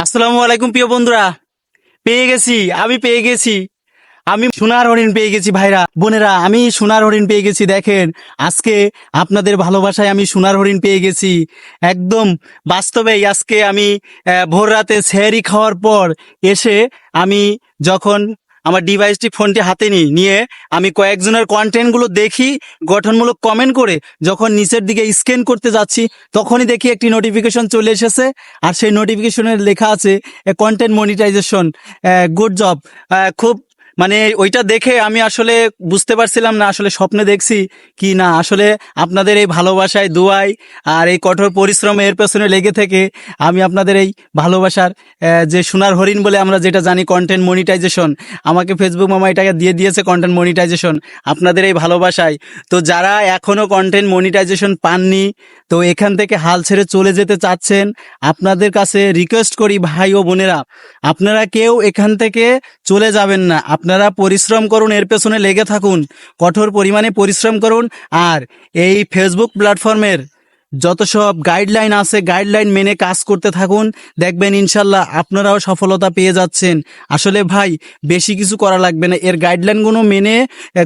আসসালামু আলাইকুম প্রিয় বন্ধুরা। পেয়ে গেছি, আমি পেয়ে গেছি। আমি সোনার হরিণ পেয়ে গেছি ভাইরা। বোনেরা, আমি সোনার হরিণ পেয়ে গেছি, দেখেন। আজকে আপনাদের ভালোবাসায় আমি সোনার হরিণ পেয়ে গেছি। একদম বাস্তবেই আজকে আমি ভোর রাতে স্যারি খাওয়ার পর এসে আমি যখন আমার ডিভাইসটি ফোনটি হাতে নিই। নিয়ে আমি কয়েকজনের কন্টেন্টগুলো দেখি, গঠনমূলক কমেন্ট করে, যখন নিচের দিকে স্ক্যান করতে যাচ্ছি, তখনই দেখি একটি নোটিফিকেশন চলে এসেছে। আর সেই নোটিফিকেশনের লেখা আছে কন্টেন্ট মনিটাইজেশন গুড জব খুব মানে ওইটা দেখে আমি আসলে বুঝতে পারছিলাম না, আসলে স্বপ্নে দেখছি কি না। আসলে আপনাদের এই ভালোবাসায় দোয়াই আর এই কঠোর পরিশ্রমে এর পেছনে লেগে থেকে আমি আপনাদের এই ভালোবাসার যে সোনার হরিণ বলে আমরা যেটা জানি কন্টেন্ট মনিটাইজেশন আমাকে ফেসবুক মামা এটাকে দিয়ে দিয়েছে কন্টেন্ট মনিটাইজেশন আপনাদের এই ভালোবাসায়। তো যারা এখনও কন্টেন্ট মনিটাইজেশন পাননি, তো এখান থেকে হাল ছেড়ে চলে যেতে চাচ্ছেন, আপনাদের কাছে রিকোয়েস্ট করি ভাই ও বোনেরা, আপনারা কেউ এখান থেকে চলে যাবেন না। আপনারা পরিশ্রম করুন, এর পেছনে লেগে থাকুন, কঠোর পরিমাণে পরিশ্রম করুন, আর এই ফেসবুক প্ল্যাটফর্মের যত সব গাইডলাইন আছে গাইডলাইন মেনে কাজ করতে থাকুন। দেখবেন ইনশাল্লাহ আপনারাও সফলতা পেয়ে যাচ্ছেন। আসলে ভাই, বেশি কিছু করা লাগবে না। এর গাইডলাইনগুলো মেনে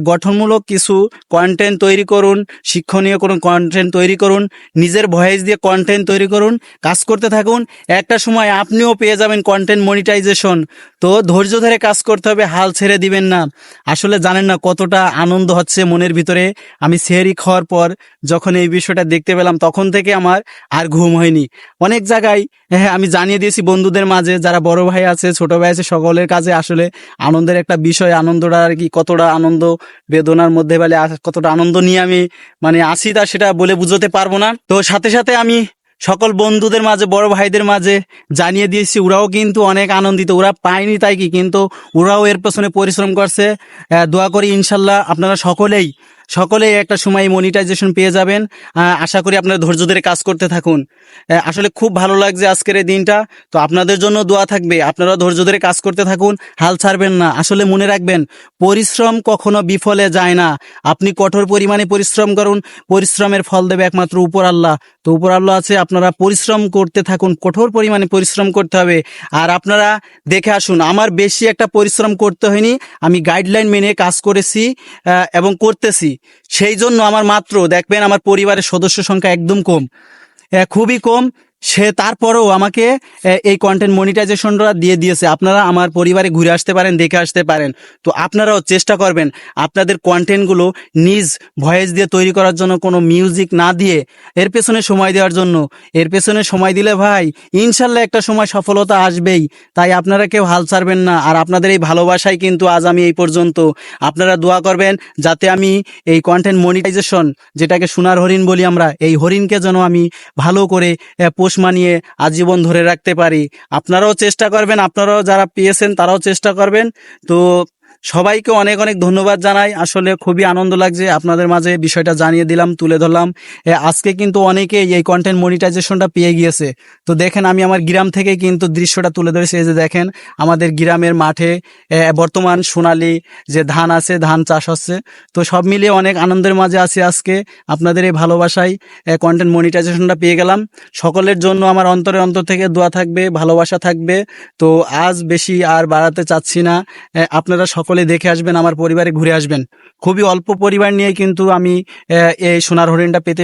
গঠনমূলক কিছু কন্টেন্ট তৈরি করুন, শিক্ষণীয় কোনো কন্টেন্ট তৈরি করুন, নিজের ভয়েস দিয়ে কন্টেন্ট তৈরি করুন, কাজ করতে থাকুন। একটা সময় আপনিও পেয়ে যাবেন কন্টেন্ট মনিটাইজেশন তো ধৈর্য ধরে কাজ করতে হবে, হাল ছেড়ে দিবেন না। আসলে জানেন না কতটা আনন্দ হচ্ছে মনের ভিতরে। আমি সেহরি খাওয়ার পর যখন এই বিষয়টা দেখতে পেলাম, তখন থেকে আমার আর ঘুম হয়নি। অনেক জায়গায় হ্যাঁ আমি জানিয়ে দিয়েছি বন্ধুদের মাঝে, যারা বড় ভাই আছে, ছোট ভাই আছে, সকলের কাছে আসলে আনন্দের একটা বিষয়, আনন্দটা আর কি কতটা আনন্দ বেদনার মধ্যে বলে কতটা আনন্দ নিয়ে আমি মানে আসি তা সেটা বলে বুঝতে পারব না। তো সাথে সাথে আমি সকল বন্ধুদের মাঝে, বড় ভাইদের মাঝে জানিয়ে দিয়েছি, ওরাও কিন্তু অনেক আনন্দিত, ওরা পায়নি তাই কি, কিন্তু ওরাও এর পেছনে পরিশ্রম করছে। দোয়া করি ইনশাল্লাহ আপনারা সকলেই সকলেই একটা সময় মনিটাইজেশন পেয়ে যাবেন। আশা করি আপনারা ধৈর্য ধরে কাজ করতে থাকুন। আসলে খুব ভালো লাগছে আজকের এই দিনটা। তো আপনাদের জন্য দোয়া থাকবে আপনারা ধৈর্য ধরে কাজ করতে থাকুন, হাল ছাড়বেন না। আসলে মনে রাখবেন, পরিশ্রম কখনো বিফলে যায় না। আপনি কঠোর পরিমাণে পরিশ্রম করুন, পরিশ্রমের ফল দেবে একমাত্র উপর আল্লাহ। তো উপর আল্লাহ আছে, আপনারা পরিশ্রম করতে থাকুন, কঠোর পরিমাণে পরিশ্রম করতে হবে। আর আপনারা দেখে আসুন, আমার বেশি একটা পরিশ্রম করতে হয়নি, আমি গাইডলাইন মেনে কাজ করেছি এবং করতেছি। সেই জন্য আমার মাত্র দেখবেন আমার পরিবারের সদস্য সংখ্যা একদম কম। খুবই কম। সে তারপরেও আমাকে এই কন্টেন্ট মনিটাইজেশনটা দিয়ে দিয়েছে। আপনারা আমার পরিবারে ঘুরে আসতে পারেন, দেখে আসতে পারেন। তো আপনারাও চেষ্টা করবেন আপনাদের কন্টেন্টগুলো নিজ ভয়েস দিয়ে তৈরি করার জন্য, কোনো মিউজিক না দিয়ে এর পেছনে সময় দেওয়ার জন্য। এর পেছনে সময় দিলে ভাই, ইনশাল্লাহ একটা সময় সফলতা আসবেই। তাই আপনারা কেউ হাল ছাড়বেন না। আর আপনাদের এই ভালোবাসাই কিন্তু আজ আমি এই পর্যন্ত। আপনারা দোয়া করবেন যাতে আমি এই কন্টেন্ট মনিটাইজেশন যেটাকে সোনার হরিণ বলি আমরা, এই হরিণকে যেন আমি ভালো করে পোষ মানিয়ে আজীবন ধরে রাখতে পারি। আপনারাও চেষ্টা করবেন, আপনারাও যারা পেয়েছেন তারাও চেষ্টা করবেন। তো সবাইকে অনেক অনেক ধন্যবাদ জানাই। আসলে খুবই আনন্দ লাগছে আপনাদের মাঝে বিষয়টা জানিয়ে দিলাম, তুলে ধরলাম। আজকে কিন্তু অনেকেই এই কন্টেন্ট মনিটাইজেশনটা পেয়ে গিয়েছে। তো দেখেন, আমি আমার গ্রাম থেকে কিন্তু দৃশ্যটা তুলে ধরেছি। এই যে দেখেন, আমাদের গ্রামের মাঠে বর্তমান সোনালি যে ধান আছে, ধান চাষ হচ্ছে। তো সব মিলিয়ে অনেক আনন্দের মাঝে আছি আজকে। আপনাদের এই ভালোবাসায় কন্টেন্ট মনিটাইজেশনটা পেয়ে গেলাম। সকলের জন্য আমার অন্তরে অন্তর থেকে দোয়া থাকবে, ভালোবাসা থাকবে। তো আজ বেশি আর বাড়াতে চাচ্ছি না। আপনারা সকলে দেখে আসবেন, আমার পরিবারে ঘুরে আসবেন। খুবই অল্প পরিবার নিয়ে কিন্তু আমি এই সোনার হরিণটা পেতে